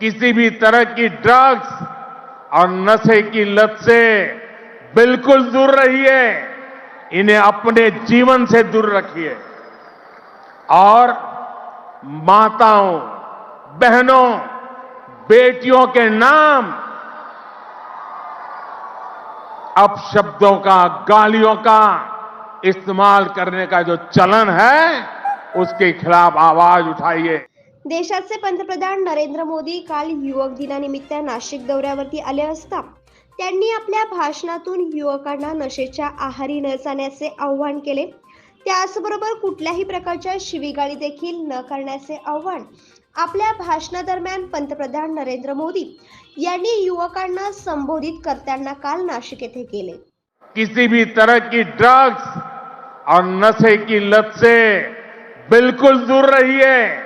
किसी भी तरह की ड्रग्स और नशे की लत से बिल्कुल दूर रहिए। इन्हें अपने जीवन से दूर रखिए। और माताओं, बहनों, बेटियों के नाम अब शब्दों का, गालियों का इस्तेमाल करने का जो चलन है, उसके खिलाफ आवाज़ उठाइए। देशाचे पंतप्रधान नरेंद्र मोदी काल युवक दिनानिमित्त नाशिक दौऱ्यावरती आले असता त्यांनी आपल्या भाषणातून युवकांना नशेच्या आहारी न जाण्याचे आव्हान केले. त्याचबरोबर कुठल्याही प्रकारच्या शिवीगाळी देखील न करण्याचे आव्हान आपल्या भाषणादरम्यान पंतप्रधान नरेंद्र मोदी यांनी युवकांना संबोधित करताना काल नाशिक येथे केले. किसी भी तरह की ड्रग्स और नशे की लत से बिल्कुल दूर रहिए।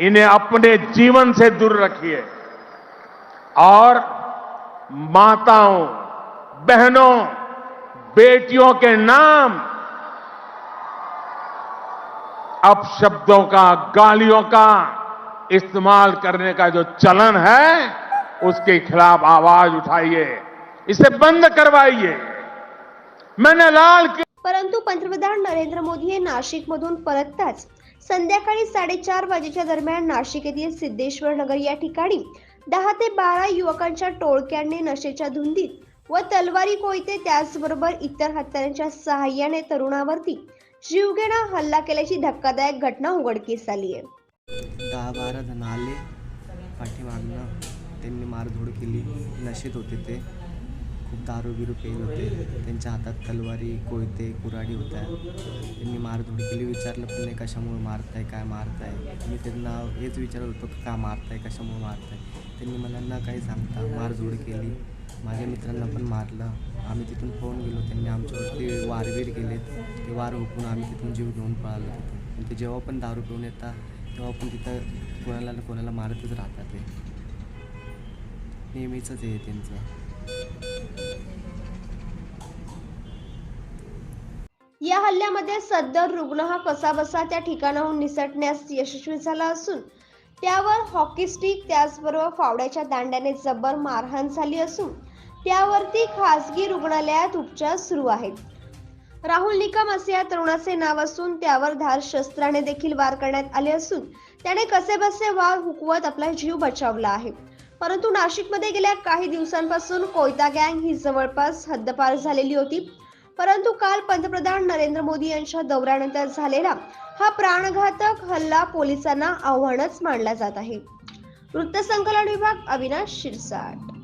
इन्हें अपने जीवन से दूर रखिए। और माताओं, बहनों, बेटियों के नाम अब शब्दों का, गालियों का इस्तेमाल करने का जो चलन है, उसके खिलाफ आवाज़ उठाइए। इसे बंद करवाइए। मैंने लाल परंतु पंतप्रधान नरेंद्र मोदी नाशिक मधून परतताच संध्याकाळी साडेचार वाजेच्या दरम्यान नाशिक येथील सिद्धेश्वर नगर या ठिकाणी दहा ते बारा युवकांच्या टोळक्याने नशेच्या धुंदीत व तलवारी कोयते त्याचबरोबर इतर हत्यारांच्या सहाय्याने तरुणावरती जीवघेणा हल्ला केल्याची धक्कादायक घटना उघडकीस आली आहे. दहा बारा जण आले पाठीमागनं त्यांनी मारधोड केली नशेत होते ते. खूप दारू बिरू पेन होते. त्यांच्या हातात तलवारी कोयते कुराडी होत्या. त्यांनी मारधूड केली विचारलं पण नाही कशामुळे मारताय? काय मारताय? मी त्यांना हेच विचारत होतो की का मारताय? कशामुळे मारताय? त्यांनी मला न काही सांगता मारधोड केली. माझ्या मित्रांना पण मारलं. आम्ही तिथून पळून गेलो. त्यांनी आमच्यावरती वारवीर केलेत. ते वार हुकून आम्ही तिथून जीव घेऊन पळालो तिथून. ते जेव्हा पण दारू पिऊन येतात तेव्हा पण तिथं कोणाला कोणाला मारतच राहतात ते. नेहमीचंच आहे त्यांचं. या हल्ल्यामध्ये सदर रुग्ण हा कसाबसा त्या ठिकाणाहून निसटण्यास यशस्वी झाला असून त्यावर हॉकी स्टिक त्याचबरोबर फावड्याच्या दांड्याने जबर मारहाण झाली असून त्यावरती खासगी रुग्णालयात उपचार सुरू आहेत. राहुल निकम असे या तरुणाचे नाव असून त्यावर धार शस्त्राने देखील वार करण्यात आले असून त्याने कसेबसे वार हुकवत आपला जीव बचावला आहे. परंतु नाशिकमध्ये गेल्या काही दिवसांपासून कोयता गँग ही जवळपास हद्दपार झालेली होती. परंतु काल पंतप्रधान नरेंद्र मोदी यांच्या दौऱ्यानंतर झालेला हा प्राणघातक हल्ला पोलिसांना आव्हानच मानला जात आहे. वृत्तसंकलन विभाग अविनाश शिरसाट.